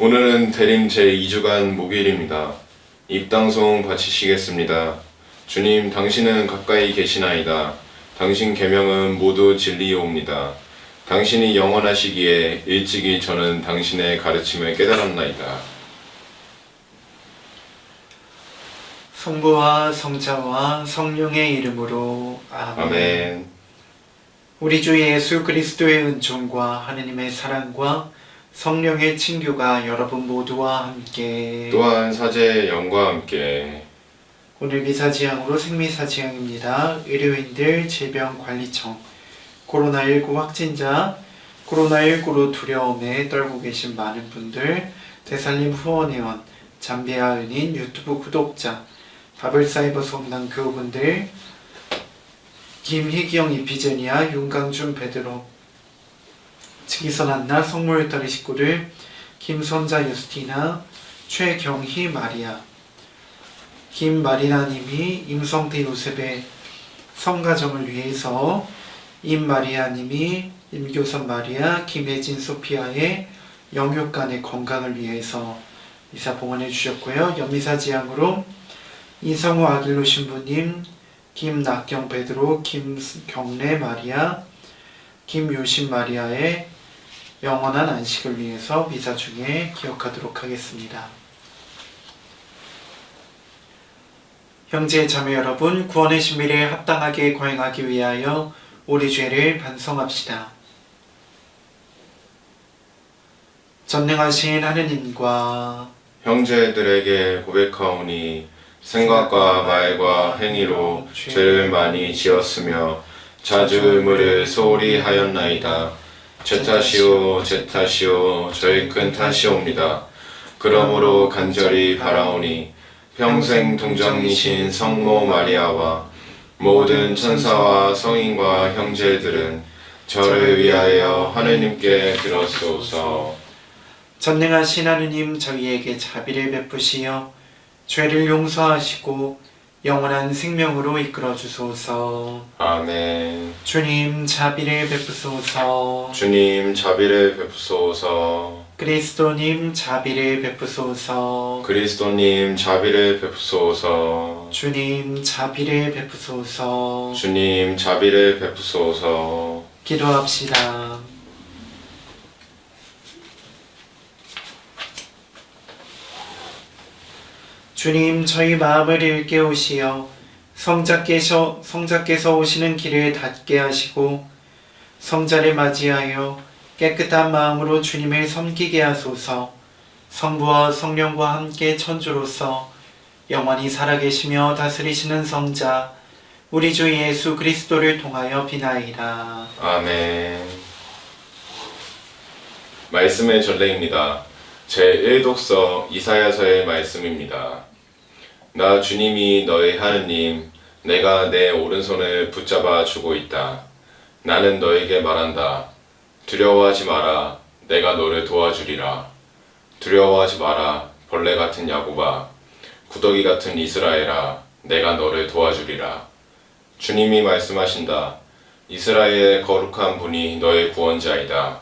오늘은 대림 제2주간 목요일입니다. 입당송 바치시겠습니다. 주님, 당신은 가까이 계시나이다. 당신 계명은 모두 진리이옵니다. 당신이 영원하시기에 일찍이 저는 당신의 가르침을 깨달았나이다. 성부와 성자와 성령의 이름으로 아멘. 아멘. 우리 주 예수 그리스도의 은총과 하느님의 사랑과 성령의 친교가 여러분 모두와 함께 또한 사제의 영과 함께 오늘 미사지향으로 생미사지향입니다. 의료인들 질병관리청 코로나19 확진자 코로나19로 두려움에 떨고 계신 많은 분들 대살림 후원회원 잠비아 은인 유튜브 구독자 바블사이버 성당 교우분들 김희경 이피제니아 윤강준 베드로 증기선 한나 성모일터리 식구들 김선자 유스티나 최경희 마리아 김마리나님이 임성태 요셉의 성가정을 위해서 임마리아님이 임교선 마리아 김혜진 소피아의 영육간의 건강을 위해서 이사 봉헌해 주셨고요. 연미사 지향으로 이성우 아길로 신부님, 김낙경 베드로, 김경래 마리아, 김요신 마리아의 영원한 안식을 위해서 미사 중에 기억하도록 하겠습니다. 형제 자매 여러분, 구원의 신비를 합당하게 거행하기 위하여 우리 죄를 반성합시다. 전능하신 하느님과 형제들에게 고백하오니 생각과 말과 행위로 죄를 많이 지었으며 자주 의무를 소홀히 하였나이다. 제 탓이오 제 탓이오 저의 큰 탓이옵니다. 그러므로 간절히 바라오니 평생 동정이신 성모 마리아와 모든 천사와 성인과 형제들은 저를 위하여 하느님께 들었소서. 전능하신 하느님 저희에게 자비를 베푸시어 죄를 용서하시고 영원한 생명으로 이끌어 주소서. 아멘. 주님 자비를 베푸소서. 주님 자비를 베푸소서. 그리스도님 자비를 베푸소서. 그리스도님 자비를 베푸소서. 주님 자비를 베푸소서. 주님 자비를 베푸소서. 기도합시다. 주님 저희 마음을 일깨우시어 성자께서 성자께서 오시는 길을 닫게 하시고 성자를 맞이하여 깨끗한 마음으로 주님을 섬기게 하소서. 성부와 성령과 함께 천주로서 영원히 살아계시며 다스리시는 성자 우리 주 예수 그리스도를 통하여 비나이다. 아멘. 말씀의 전례입니다. 제1독서 이사야서의 말씀입니다. 나 주님이 너의 하느님, 내가 내 오른손을 붙잡아 주고 있다. 나는 너에게 말한다. 두려워하지 마라. 내가 너를 도와주리라. 두려워하지 마라. 벌레 같은 야곱아. 구더기 같은 이스라엘아. 내가 너를 도와주리라. 주님이 말씀하신다. 이스라엘의 거룩한 분이 너의 구원자이다.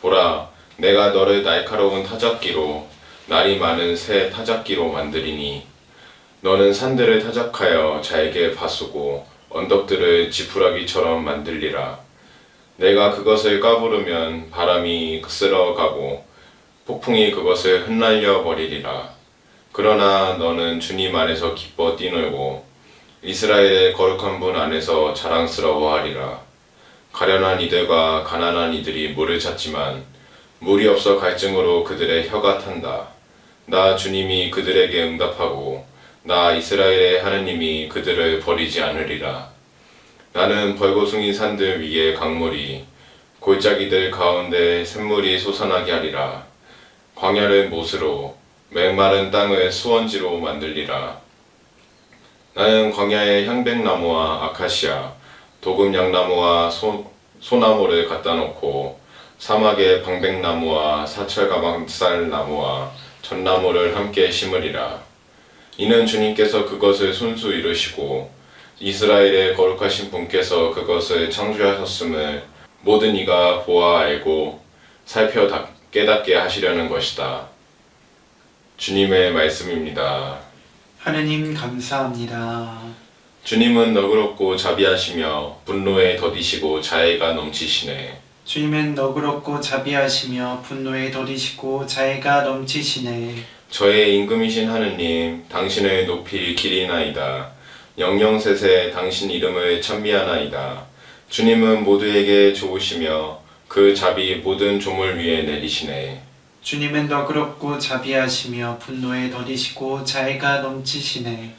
보라, 내가 너를 날카로운 타작기로 날이 많은 새 타작기로 만드리니 너는 산들을 타작하여 잘게 파수고 언덕들을 지푸라기처럼 만들리라. 내가 그것을 까부르면 바람이 쓸어가고 폭풍이 그것을 흩날려 버리리라. 그러나 너는 주님 안에서 기뻐 뛰놀고 이스라엘의 거룩한 분 안에서 자랑스러워하리라. 가련한 이들과 가난한 이들이 물을 찾지만 물이 없어 갈증으로 그들의 혀가 탄다. 나 주님이 그들에게 응답하고 나 이스라엘의 하느님이 그들을 버리지 않으리라. 나는 벌거숭이 산들 위에 강물이 골짜기들 가운데 샘물이 솟아나게 하리라. 광야를 못으로 맹마른 땅을 수원지로 만들리라. 나는 광야에 향백나무와 아카시아, 도금양나무와 소, 소나무를 갖다 놓고 사막에 방백나무와 사철가방살나무와 전나무를 함께 심으리라. 이는 주님께서 그것을 손수 이루시고 이스라엘의 거룩하신 분께서 그것을 창조하셨음을 모든 이가 보아 알고 살펴 다- 깨닫게 하시려는 것이다. 주님의 말씀입니다. 하느님 감사합니다. 주님은 너그럽고 자비하시며 분노에 더디시고 자애가 넘치시네. 주님은 너그럽고 자비하시며 분노에 더디시고 자애가 넘치시네. 저의 임금이신 하느님, 당신을 높이 기리나이다. 영영세세 당신 이름을 찬미하나이다. 주님은 모두에게 좋으시며 그 자비 모든 조물 위에 내리시네. 주님은 너그럽고 자비하시며 분노에 더디시고 자애가 넘치시네.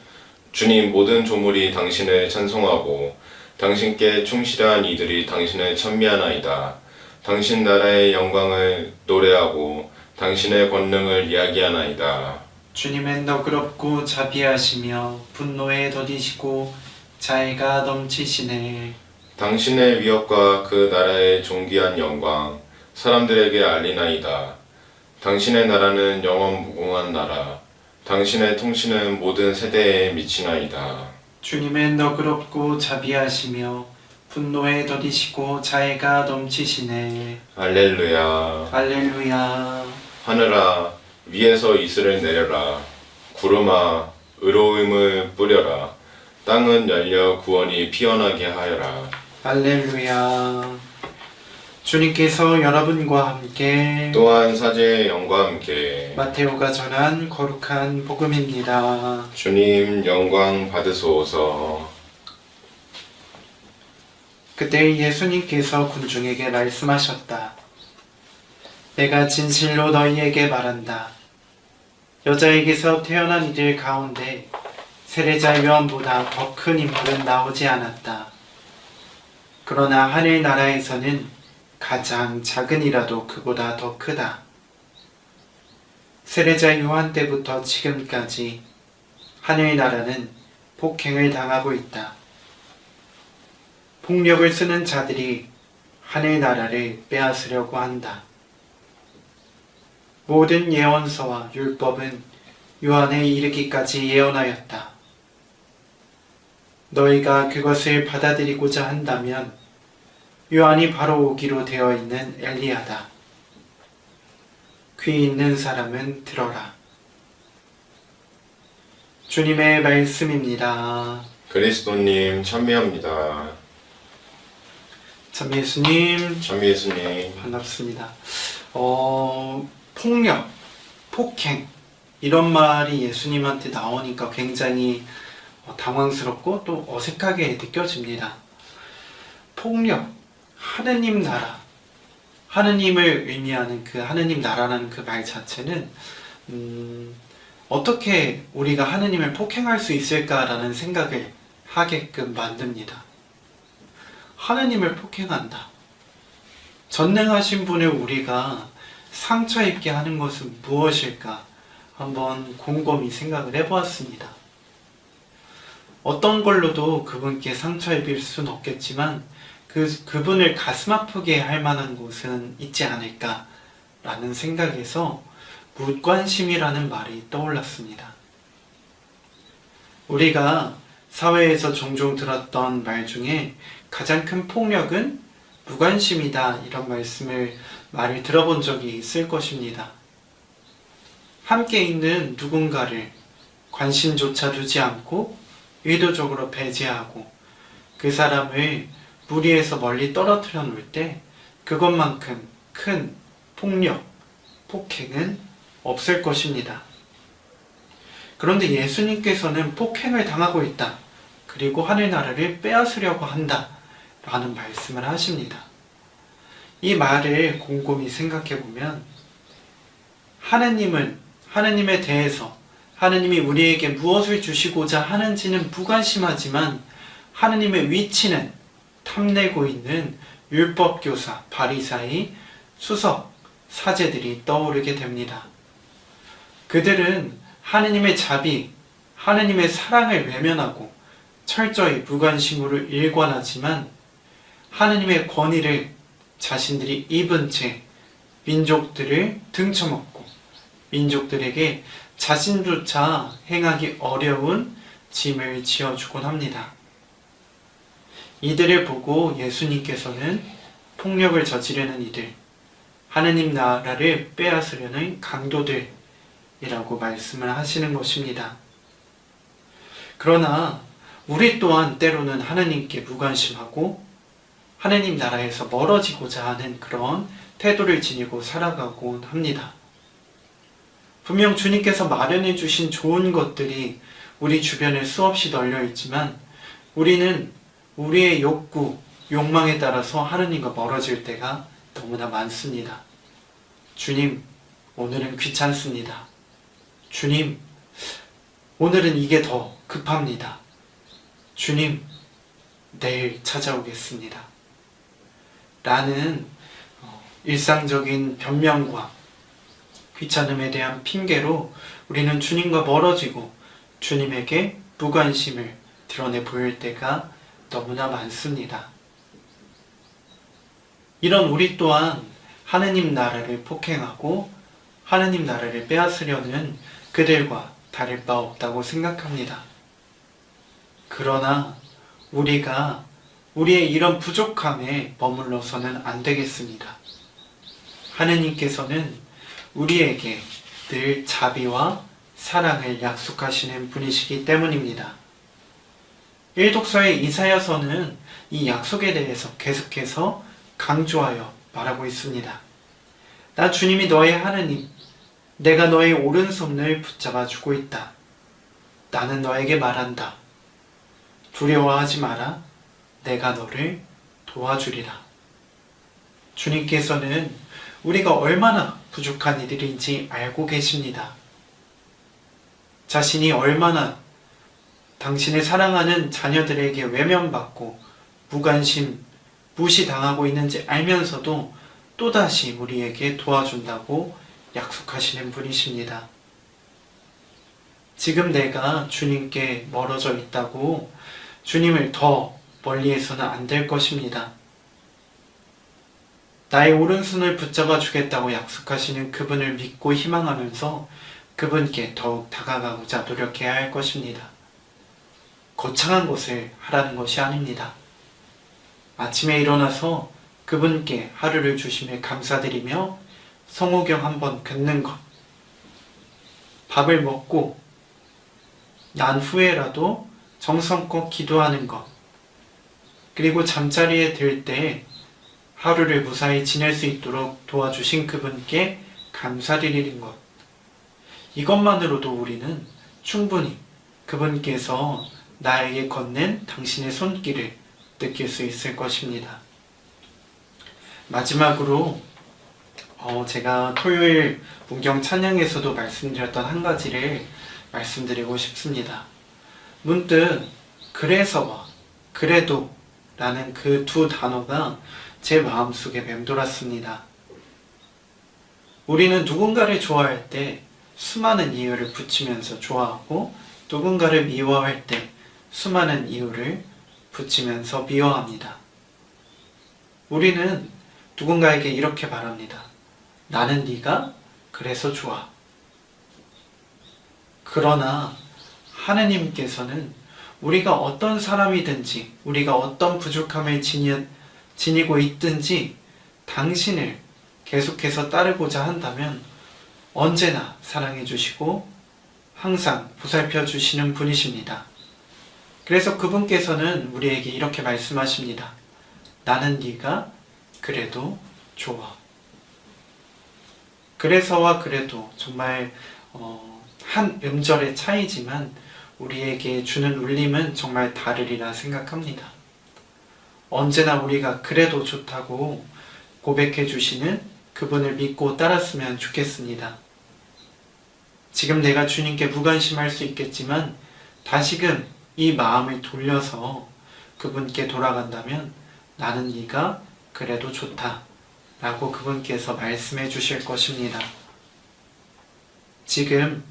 주님 모든 조물이 당신을 찬송하고 당신께 충실한 이들이 당신을 찬미하나이다. 당신 나라의 영광을 노래하고 당신의 권능을 이야기하나이다. 주님은 너그럽고 자비하시며 분노에 더디시고 자애가 넘치시네. 당신의 위엄과 그 나라의 존귀한 영광 사람들에게 알리나이다. 당신의 나라는 영원 무궁한 나라. 당신의 통치는 모든 세대에 미치나이다. 주님은 너그럽고 자비하시며 분노에 더디시고 자애가 넘치시네. 할렐루야. 할렐루야. 하늘아 위에서 이슬을 내려라. 구름아 의로움을 뿌려라. 땅은 열려 구원이 피어나게 하여라. 할렐루야. 주님께서 여러분과 함께 또한 사제의 영과 함께 마테오가 전한 거룩한 복음입니다. 주님 영광 받으소서. 그때 예수님께서 군중에게 말씀하셨다. 내가 진실로 너희에게 말한다. 여자에게서 태어난 이들 가운데 세례자 요한보다 더 큰 인물은 나오지 않았다. 그러나 하늘 나라에서는 가장 작은 이라도 그보다 더 크다. 세례자 요한 때부터 지금까지 하늘 나라는 폭행을 당하고 있다. 폭력을 쓰는 자들이 하늘 나라를 빼앗으려고 한다. 모든 예언서와 율법은 요한에 이르기까지 예언하였다. 너희가 그것을 받아들이고자 한다면 요한이 바로 오기로 되어 있는 엘리야다. 귀 있는 사람은 들어라. 주님의 말씀입니다. 그리스도님 찬미합니다. 참 예수님 참 예수님. 반갑습니다. 어, 폭력, 폭행 이런 말이 예수님한테 나오니까 굉장히 어, 당황스럽고 또 어색하게 느껴집니다. 폭력, 하느님 나라, 하느님을 의미하는 그 하느님 나라라는 그 말 자체는 음, 어떻게 우리가 하느님을 폭행할 수 있을까라는 생각을 하게끔 만듭니다. 하느님을 폭행한다. 전능하신 분을 우리가 상처 입게 하는 것은 무엇일까? 한번 곰곰이 생각을 해보았습니다. 어떤 걸로도 그분께 상처 입힐 수는 없겠지만 그, 그분을 가슴 아프게 할 만한 곳은 있지 않을까라는 생각에서 무관심이라는 말이 떠올랐습니다. 우리가 사회에서 종종 들었던 말 중에 가장 큰 폭력은 무관심이다 이런 말씀을 말을 들어본 적이 있을 것입니다. 함께 있는 누군가를 관심조차 두지 않고 의도적으로 배제하고 그 사람을 무리에서 멀리 떨어뜨려 놓을 때 그것만큼 큰 폭력, 폭행은 없을 것입니다. 그런데 예수님께서는 폭행을 당하고 있다. 그리고 하늘나라를 빼앗으려고 한다. 라는 말씀을 하십니다. 이 말을 곰곰이 생각해 보면 하느님은 하느님에 대해서 하느님이 우리에게 무엇을 주시고자 하는지는 무관심하지만 하느님의 위치는 탐내고 있는 율법교사, 바리사이, 수석, 사제들이 떠오르게 됩니다. 그들은 하느님의 자비, 하느님의 사랑을 외면하고 철저히 무관심으로 일관하지만 하느님의 권위를 자신들이 입은 채 민족들을 등쳐먹고 민족들에게 자신조차 행하기 어려운 짐을 지어주곤 합니다. 이들을 보고 예수님께서는 폭력을 저지르는 이들, 하느님 나라를 빼앗으려는 강도들, 이라고 말씀을 하시는 것입니다. 그러나 우리 또한 때로는 하나님께 무관심하고 하나님 나라에서 멀어지고자 하는 그런 태도를 지니고 살아가곤 합니다. 분명 주님께서 마련해 주신 좋은 것들이 우리 주변에 수없이 널려 있지만 우리는 우리의 욕구, 욕망에 따라서 하느님과 멀어질 때가 너무나 많습니다. 주님, 오늘은 귀찮습니다. 주님, 오늘은 이게 더 급합니다. 주님, 내일 찾아오겠습니다. 라는 어, 일상적인 변명과 귀찮음에 대한 핑계로 우리는 주님과 멀어지고 주님에게 무관심을 드러내 보일 때가 너무나 많습니다. 이런 우리 또한 하느님 나라를 폭행하고 하느님 나라를 빼앗으려는 그들과 다를 바 없다고 생각합니다. 그러나 우리가 우리의 이런 부족함에 머물러서는 안 되겠습니다. 하느님께서는 우리에게 늘 자비와 사랑을 약속하시는 분이시기 때문입니다. 일독서의 이사야서는 이 약속에 대해서 계속해서 강조하여 말하고 있습니다. 나 주님이 너의 하느님, 내가 너의 오른손을 붙잡아 주고 있다. 나는 너에게 말한다. 두려워하지 마라. 내가 너를 도와주리라. 주님께서는 우리가 얼마나 부족한 이들인지 알고 계십니다. 자신이 얼마나 당신의 사랑하는 자녀들에게 외면받고 무관심, 무시당하고 있는지 알면서도 또다시 우리에게 도와준다고 약속하시는 분이십니다. 지금 내가 주님께 멀어져 있다고 주님을 더 멀리해서는 안 될 것입니다. 나의 오른손을 붙잡아 주겠다고 약속하시는 그분을 믿고 희망하면서 그분께 더욱 다가가고자 노력해야 할 것입니다. 거창한 것을 하라는 것이 아닙니다. 아침에 일어나서 그분께 하루를 주심에 감사드리며 성호경 한번 긋는 것. 밥을 먹고 난 후에라도 정성껏 기도하는 것. 그리고 잠자리에 들 때 하루를 무사히 지낼 수 있도록 도와주신 그분께 감사드리는 것. 이것만으로도 우리는 충분히 그분께서 나에게 건넨 당신의 손길을 느낄 수 있을 것입니다. 마지막으로 어, 제가 토요일 문경 찬양에서도 말씀드렸던 한 가지를 말씀드리고 싶습니다. 문득 그래서와 그래도 라는 그 두 단어가 제 마음속에 맴돌았습니다. 우리는 누군가를 좋아할 때 수많은 이유를 붙이면서 좋아하고 누군가를 미워할 때 수많은 이유를 붙이면서 미워합니다. 우리는 누군가에게 이렇게 말합니다. 나는 네가 그래서 좋아. 그러나 하느님께서는 우리가 어떤 사람이든지 우리가 어떤 부족함을 지니, 지니고 있든지 당신을 계속해서 따르고자 한다면 언제나 사랑해 주시고 항상 보살펴 주시는 분이십니다. 그래서 그분께서는 우리에게 이렇게 말씀하십니다. 나는 네가 그래도 좋아. 그래서와 그래도 정말 어, 한 음절의 차이지만 우리에게 주는 울림은 정말 다르리라 생각합니다. 언제나 우리가 그래도 좋다고 고백해 주시는 그분을 믿고 따랐으면 좋겠습니다. 지금 내가 주님께 무관심할 수 있겠지만 다시금 이 마음을 돌려서 그분께 돌아간다면 나는 네가 그래도 좋다 라고 그분께서 말씀해 주실 것입니다. 지금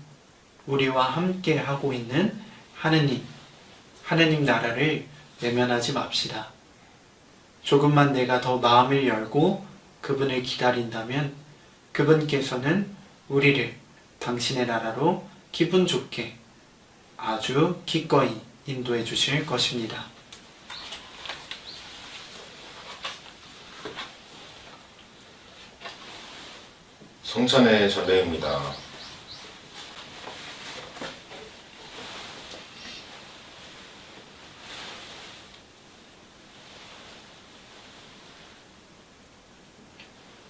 우리와 함께 하고 있는 하느님, 하느님 나라를 외면하지 맙시다. 조금만 내가 더 마음을 열고 그분을 기다린다면 그분께서는 우리를 당신의 나라로 기분 좋게 아주 기꺼이 인도해 주실 것입니다. 성찬의 전례입니다.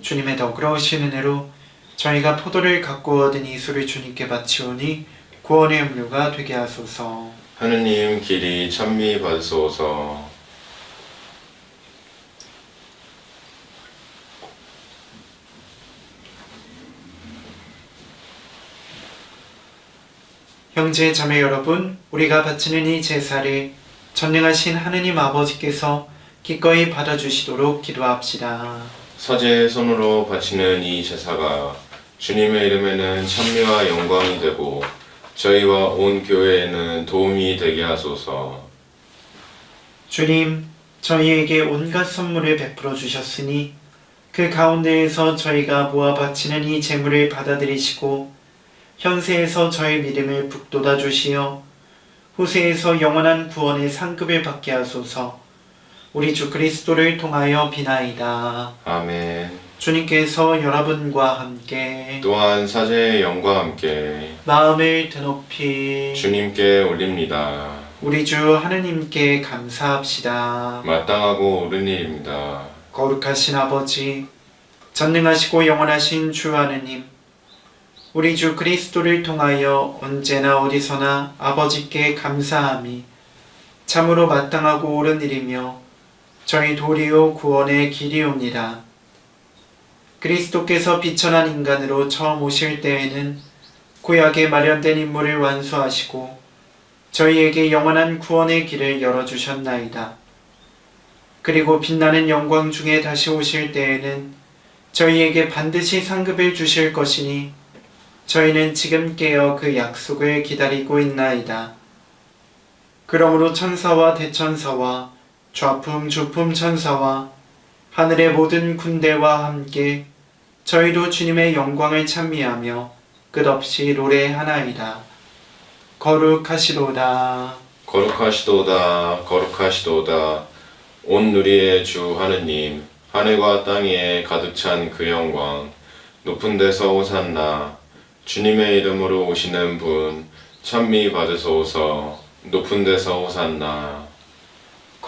주님의 오신 은혜로 저희가 포도를 갖고 얻은 이수를 주님께 바치오니 구원의 음료가 되게 하소서 하느님 길이 찬미 받으소서. 형제 자매 여러분 우리가 바치는 이 제사를 전능하신 하느님 아버지께서 기꺼이 받아주시도록 기도합시다. 사제의 손으로 바치는 이 제사가 주님의 이름에는 찬미와 영광이 되고 저희와 온 교회에는 도움이 되게 하소서. 주님, 저희에게 온갖 선물을 베풀어 주셨으니 그 가운데에서 저희가 모아 바치는 이 제물을 받아들이시고 현세에서 저희 믿음을 북돋아 주시어 후세에서 영원한 구원의 상급을 받게 하소서. 우리 주 그리스도를 통하여 비나이다. 아멘. 주님께서 여러분과 함께 또한 사제의 영과 함께 마음을 드높이 주님께 올립니다. 우리 주 하느님께 감사합시다. 마땅하고 옳은 일입니다. 거룩하신 아버지, 전능하시고 영원하신 주 하느님, 우리 주 그리스도를 통하여 언제나 어디서나 아버지께 감사함이 참으로 마땅하고 옳은 일이며 저희 도리오 구원의 길이옵니다. 그리스도께서 비천한 인간으로 처음 오실 때에는 구약에 마련된 임무를 완수하시고 저희에게 영원한 구원의 길을 열어주셨나이다. 그리고 빛나는 영광 중에 다시 오실 때에는 저희에게 반드시 상급을 주실 것이니 저희는 지금 깨어 그 약속을 기다리고 있나이다. 그러므로 천사와 대천사와 좌품 주품 천사와 하늘의 모든 군대와 함께 저희도 주님의 영광을 찬미하며 끝없이 노래하나이다. 거룩하시도다. 거룩하시도다, 거룩하시도다. 온 누리의 주 하느님, 하늘과 땅 위에 가득 찬 그 영광, 높은 데서 오산나, 주님의 이름으로 오시는 분, 찬미 받으소서, 높은 데서 오산나.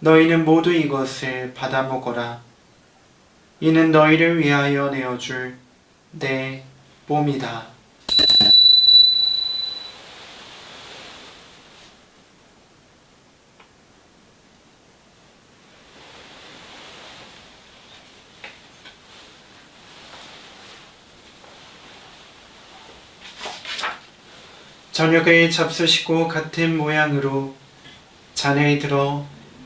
너희는 모두 이것을 받아 먹어라. 이는 너희를 위하여 내어줄 내 몸이다. 저녁을 잡수시고 같은 모양으로 잔을 들어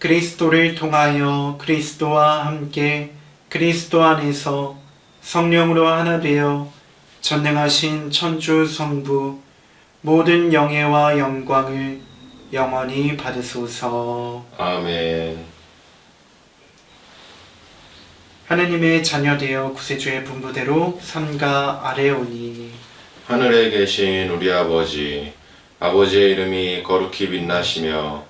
그리스도를 통하여 그리스도와 함께 그리스도 안에서 성령으로 하나 되어 전능하신 천주 성부 모든 영예와 영광을 영원히 받으소서. 아멘. 하느님의 자녀되어 구세주의 분부대로 삼가 아래오니 하늘에 계신 우리 아버지, 아버지의 이름이 거룩히 빛나시며,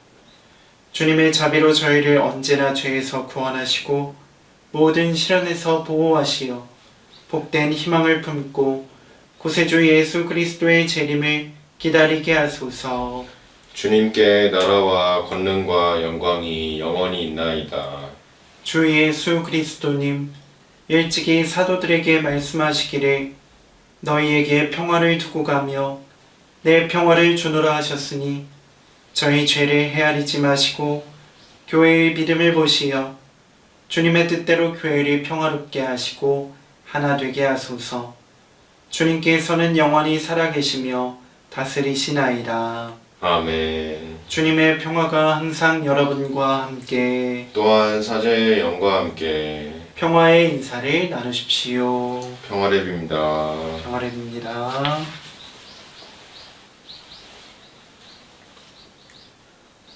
주님의 자비로 저희를 언제나 죄에서 구원하시고 모든 시련에서 보호하시어 복된 희망을 품고 구세주 예수 그리스도의 재림을 기다리게 하소서. 주님께 나라와 권능과 영광이 영원히 있나이다. 주 예수 그리스도님 일찍이 사도들에게 말씀하시기를 너희에게 평화를 두고 가며 내 평화를 주노라 하셨으니 저희 죄를 헤아리지 마시고 교회의 믿음을 보시어 주님의 뜻대로 교회를 평화롭게 하시고 하나 되게 하소서 주님께서는 영원히 살아계시며 다스리시나이다 아멘. 주님의 평화가 항상 여러분과 함께 또한 사제의 영과 함께 평화의 인사를 나누십시오. 평화를 빕니다. 평화입니다.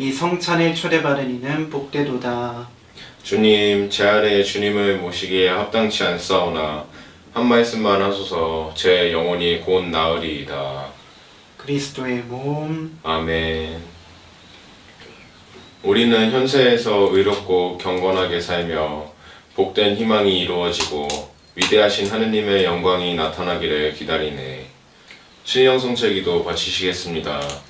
이 성찬에 초대받은 이는 복되도다. 주님, 제 안에 주님을 모시기에 합당치 않사오나 한 말씀만 하소서 제 영혼이 곧 나으리이다. 그리스도의 몸, 아멘. 우리는 현세에서 의롭고 경건하게 살며 복된 희망이 이루어지고 위대하신 하느님의 영광이 나타나기를 기다리네. 신령성체기도 바치시겠습니다.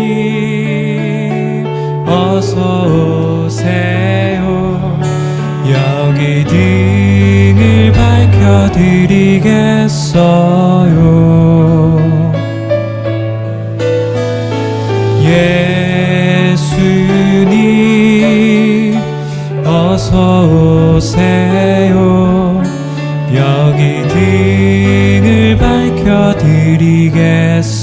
예수님 어서 오세요. 여기 등을 밝혀드리겠어요 밝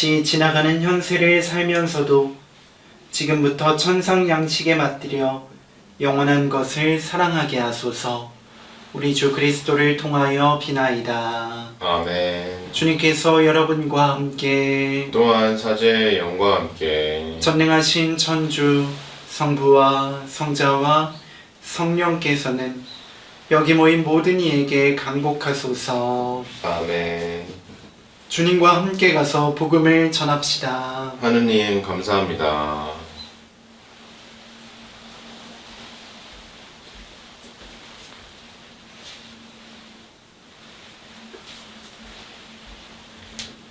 덧없이 지나가는 현세를 살면서도 지금부터 천상 양식에 맞들여 영원한 것을 사랑하게 하소서. 우리 주 그리스도를 통하여 비나이다. 아멘. 주님께서 여러분과 함께 또한 사제의 영과 함께 전능하신 천주 성부와 성자와 성령께서는 여기 모인 모든 이에게 강복하소서 아멘. 주님과 함께 가서 복음을 전합시다. 하느님 감사합니다.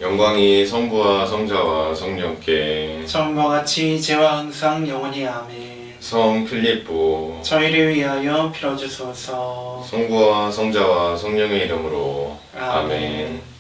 영광이 성부와 성자와 성령께 처음과 같이 이제와 항상 영원히 아멘. 성 필립보 저희를 위하여 빌어주소서. 성부와 성자와 성령의 이름으로 아멘. 아멘.